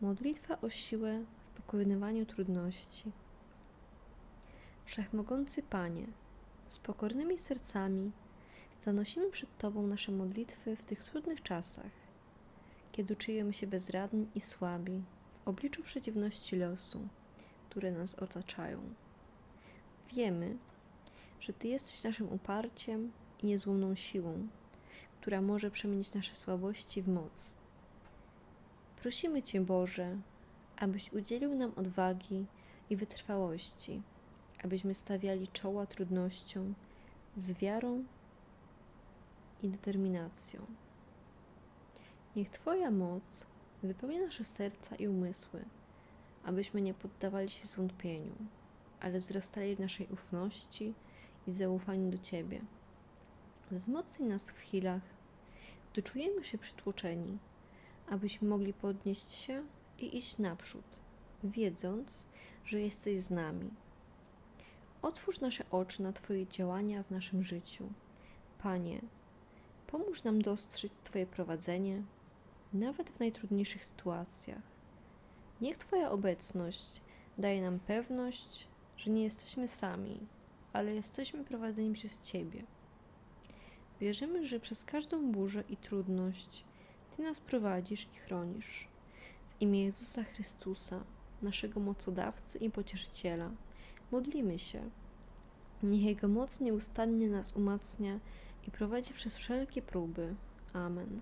Modlitwa o siłę w pokonywaniu trudności. Wszechmogący Panie, z pokornymi sercami zanosimy przed Tobą nasze modlitwy w tych trudnych czasach, kiedy czujemy się bezradni i słabi w obliczu przeciwności losu, które nas otaczają. Wiemy, że Ty jesteś naszym uparciem i niezłomną siłą, która może przemienić nasze słabości w moc. Prosimy Cię, Boże, abyś udzielił nam odwagi i wytrwałości, abyśmy stawiali czoła trudnościom z wiarą i determinacją. Niech Twoja moc wypełnia nasze serca i umysły, abyśmy nie poddawali się zwątpieniu, ale wzrastali w naszej ufności i zaufaniu do Ciebie. Wzmocnij nas w chwilach, gdy czujemy się przytłoczeni, abyśmy mogli podnieść się i iść naprzód, wiedząc, że jesteś z nami. Otwórz nasze oczy na Twoje działania w naszym życiu. Panie, pomóż nam dostrzec Twoje prowadzenie, nawet w najtrudniejszych sytuacjach. Niech Twoja obecność daje nam pewność, że nie jesteśmy sami, ale jesteśmy prowadzeni przez Ciebie. Wierzymy, że przez każdą burzę i trudność Ty nas prowadzisz i chronisz. W imię Jezusa Chrystusa, naszego mocodawcy i pocieszyciela, modlimy się. Niech Jego moc nieustannie nas umacnia i prowadzi przez wszelkie próby. Amen.